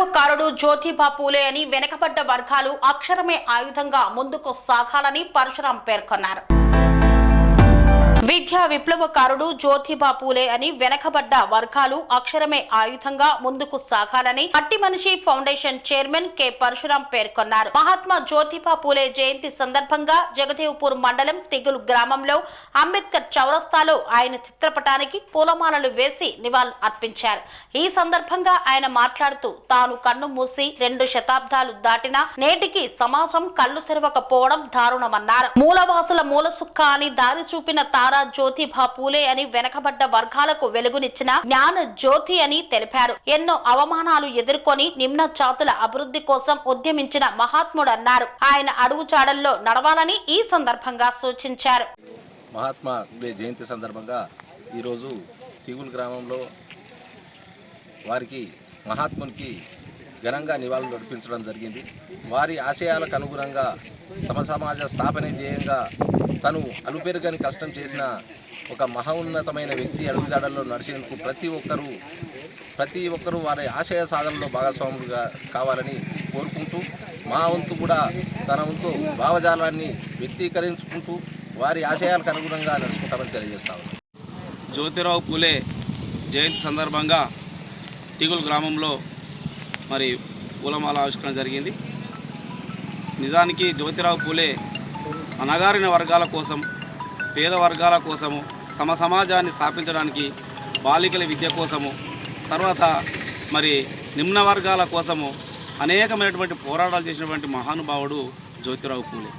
విప్లవకారుడు జ్యోతిబా పూలే అని వెనకబడ్డ వర్గాలు అక్షరమే ఆయుధంగా ముందుకు సాగాలని పరశురాం పేర్కొన్నారు. విద్యా విప్లవకారుడు జ్యోతిబా పూలే అని వెనకబడ్డ వర్గాలు అక్షరమే ఆయుధంగా ముందుకు సాగాలని అట్టి మనిషి ఫౌండేషన్ చైర్మన్ కె. పరశురాం పేర్కొన్నారు. మహాత్మా జ్యోతిబా పూలే జయంతి సందర్భంగా జగదేవ్పూర్ మండలం తిగులు గ్రామంలో అంబేద్కర్ చౌరస్తాలో ఆయన చిత్రపటానికి పూలమాలలు వేసి నివాళులు అర్పించారు. ఈ సందర్భంగా ఆయన మాట్లాడుతూ తాను కన్ను మూసి రెండు శతాబ్దాలు దాటినా నేటికి సమాజం కళ్ళు తెరవకపోవడం దారుణమన్నారు. మూలవాసుల మూలసుక్క అని దారి చూపిన తాను తారా జ్యోతిబా పూలే అని వెనకబడ్డ వర్గాలకు వెలుగునిచ్చిన జ్ఞాన జ్యోతి అని తెలిపారు. ఎన్నో అవమానాలు ఎదుర్కొని నిమ్న జాతుల అభివృద్ధి కోసం ఉద్యమించిన మహాత్ముడు అన్నారు. ఆయన అడుగు అడుగుజాడల్లో నడవాలని ఈ సందర్భంగా సూచించారు. మహాత్మా జయంతి సందర్భంగా ఈరోజు తిగులు గ్రామంలో వారికి మహాత్మునికి ఘనంగా నివాళులు నడిపించడం జరిగింది. వారి ఆశయాలకు అనుగుణంగా సమసమాజ స్థాపన ధ్యేయంగా తను అలుపెరుగని కష్టం చేసిన ఒక మహోన్నతమైన వ్యక్తి అడుగుజాడల్లో నడిచేందుకు ప్రతి ఒక్కరూ ప్రతి ఒక్కరూ వారి ఆశయ సాధనలో భాగస్వాములుగా కావాలని కోరుకుంటూ మా వంతు కూడా తన వంతు భావజాలాన్ని వ్యక్తీకరించుకుంటూ వారి ఆశయాలకు అనుగుణంగా నడుచుకుంటామని తెలియజేస్తాము జ్యోతిరావు పూలే జయంతి సందర్భంగా తిగులు గ్రామంలో మరి పూలమాల ఆవిష్కరణ జరిగింది. నిజానికి జ్యోతిరావు పూలే అణగారిన వర్గాల కోసం పేద వర్గాల కోసము సమ సమాజాన్ని స్థాపించడానికి బాలికల విద్య కోసము తర్వాత మరి నిమ్న వర్గాల కోసము అనేకమైనటువంటి పోరాటాలు చేసినటువంటి మహానుభావుడు జ్యోతిరావు పూలే.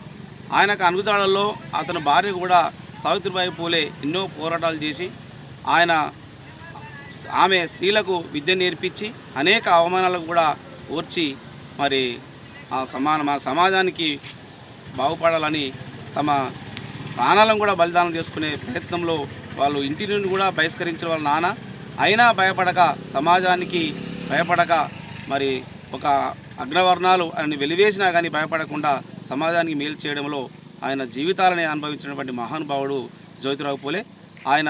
ఆయనకు అనుగుజాడల్లో అతని భార్య కూడా సావిత్రిబాయి పూలే ఎన్నో పోరాటాలు చేసి ఆయన ఆమె స్త్రీలకు విద్య నేర్పించి అనేక అవమానాలకు కూడా ఓర్చి మరి ఆ సమాన మా సమాజానికి బాగుపడాలని తమ ప్రాణాలను కూడా బలిదానం చేసుకునే ప్రయత్నంలో వాళ్ళు ఇంటి నుండి కూడా బహిష్కరించిన వాళ్ళ నాన్న. అయినా భయపడక సమాజానికి భయపడక మరి ఒక అగ్రవర్ణాలు ఆయన వెలివేసినా కానీ భయపడకుండా సమాజానికి మేలు చేయడంలో ఆయన జీవితాలని అనుభవించినటువంటి మహానుభావుడు జ్యోతిరావు పూలే. ఆయన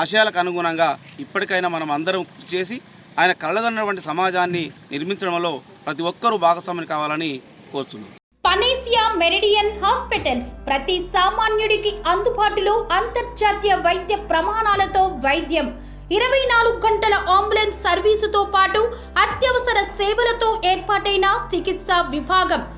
ఆశయాలకు అనుగుణంగా ఇప్పటికైనా మనం అందరం కృషి చేసి ఆయన కళ్ళగన్నటువంటి సమాజాన్ని నిర్మించడంలో ప్రతి ఒక్కరూ భాగస్వామిని కావాలని కోరుతున్నాం. పనేసియా మెరిడియన్ హాస్పిటల్స్ ప్రతి సామాన్యుడికి అందుబాటులో అంతర్జాతీయ వైద్య ప్రమాణాలతో వైద్యం. ఇరవై నాలుగు గంటల అంబులెన్స్ సర్వీసుతో పాటు అత్యవసర సేవలతో ఏర్పాటైన చికిత్సా విభాగం.